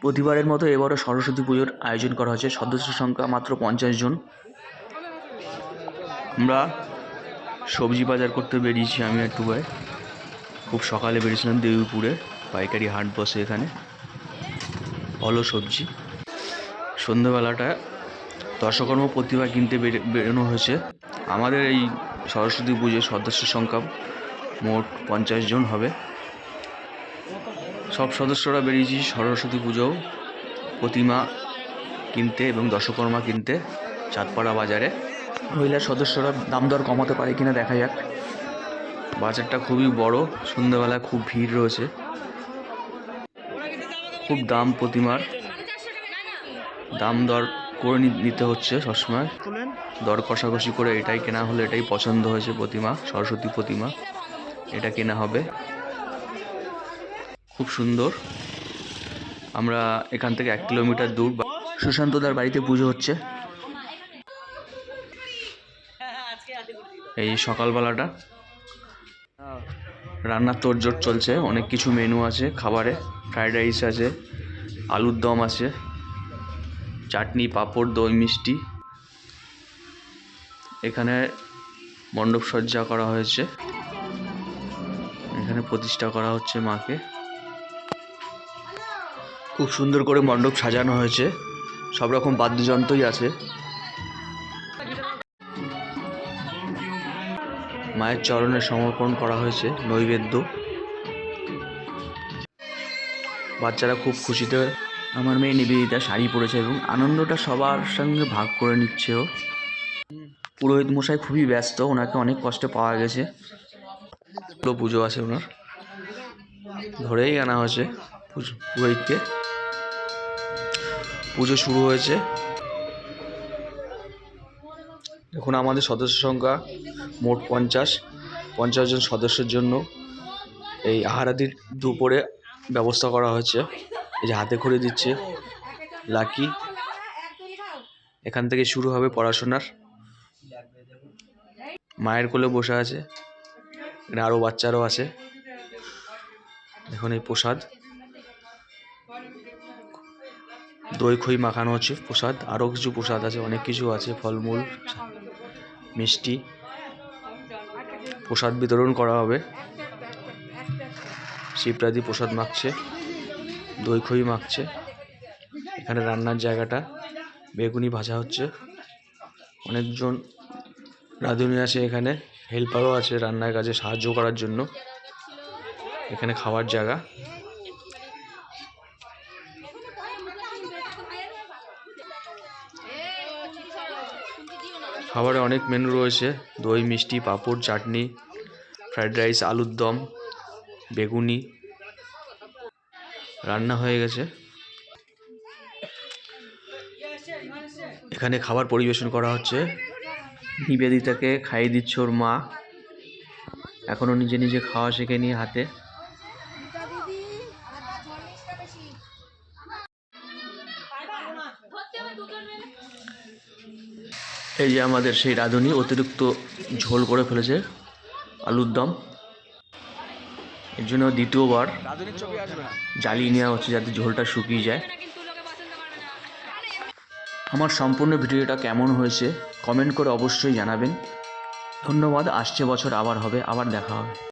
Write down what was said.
প্রতিবারের মতো এবারও সরস্বতী পুজোর আয়োজন করা হয়েছে। সদস্য সংখ্যা মাত্র পঞ্চাশ জন। আমরা সবজি বাজার করতে বেরিয়েছি আমি একটু ভাই খুব সকালে বেরিয়েছিলাম দেবীপুরে। পাইকারি হাট বসে এখানে। হলো সবজি। সন্ধ্যেবেলাটা দর্শকর্ম প্রতিভা কিনতে বেরে- বেরোনো হয়েছে। আমাদের এই সরস্বতী পুজোর সদস্য সংখ্যা মোট পঞ্চাশ জন হবে। সব সদস্যরা বেরিয়েছি সরস্বতী পুজো, প্রতিমা কিনতে এবং দশকর্মা কিনতে চাঁদপাড়া বাজারে। মহিলা সদস্যরা দাম দর কমাতে পারে কিনা দেখা যাক। বাজারটা খুবই বড়, সন্ধ্যাবেলা খুব ভিড় রয়েছে। খুব দাম প্রতিমার। দাম দর করে নিতে হচ্ছে সবসময়। দর কষাকষি করে এটাই কেনা হলে, এটাই পছন্দ হয়েছে প্রতিমা, সরস্বতী প্রতিমা। এটা কেনা হবে। খুব সুন্দর। আমরা এখান থেকে এক কিলোমিটার দূর সুশান্তদার বাড়িতে পুজো হচ্ছে। এই সকালবেলাটা। রান্নার তোড়জোড় চলছে, অনেক কিছু মেনু আছে, খাবারে ফ্রাইড রাইস আছে, আলুর দম আছে, চাটনি, পাঁপড়, দই, মিষ্টি। এখানে মণ্ডপ সজ্জা করা হয়েছে। এখানে প্রতিষ্ঠা করা হচ্ছে মাকে। খুব সুন্দর করে মণ্ডপ সাজানো হয়েছে। সব রকম বাদ্যযন্ত্রই আছে। মায়ের চরণে সমর্পণ করা হয়েছে নৈবেদ্য। বাচ্চারা খুব খুশিতে আমার মেয়ে নিবেদিতা শাড়ি পরেছে এবং আনন্দটা সবার সঙ্গে ভাগ করে নিচ্ছে ও। পুরোহিত মশাই খুবই ব্যস্ত, ওনাকে অনেক কষ্টে পাওয়া গেছে। পুজো আছে ওনার। ধরেই আনা হয়েছে। পুরোহিতকে। পুজো শুরু হয়েছে। এখন আমাদের সদস্য সংখ্যা মোট পঞ্চাশ। পঞ্চাশ জন সদস্যের জন্য এই আহারাদির দুপুরে ব্যবস্থা করা হয়েছে। এই যে হাতে করে দিচ্ছে লাকি। এখান থেকে শুরু হবে পড়াশোনার। মায়ের কোলে বসে আছে। এখানে আরও বাচ্চারাও আছে। এখন এই প্রসাদ। দই খই মাখানো হচ্ছে, প্রসাদ। আরও কিছু প্রসাদ আছে, অনেক কিছু আছে, ফলমূল, মিষ্টি। প্রসাদ বিতরণ করা হবে। শিবরাদি প্রসাদ মাখছে, দই খই মাখছে। এখানে রান্নার জায়গাটা, বেগুনি ভাজা হচ্ছে। অনেকজন রাঁধুনি আছে এখানে, হেল্পারও আছে রান্নার কাজে সাহায্য করার জন্য। এখানে খাওয়ার জায়গা। খাবারে অনেক মেনু রয়েছে। দই, মিষ্টি, পাঁপড়, চাটনি ফ্রাইড রাইস আলুর দম, বেগুনি। রান্না হয়ে গেছে। এখানে খাবার পরিবেশন করা হচ্ছে। নিবেদিতাকে খাইয়ে দিচ্ছে ওর মা। এখনও নিজে নিজে খাওয়া শেখে নিয়ে হাতে। এই যে আমাদের সেই রাঁধুনি অতিরিক্ত ঝোল করে ফেলেছে আলুর দম। এর জন্য দ্বিতীয়বার জ্বালিয়ে নেওয়া হচ্ছে যাতে ঝোলটা শুকিয়ে যায়। আমার সম্পূর্ণ ভিডিওটা কেমন হয়েছে কমেন্ট করে অবশ্যই জানাবেন। ধন্যবাদ আসছে বছর আবার হবে আবার দেখা হবে।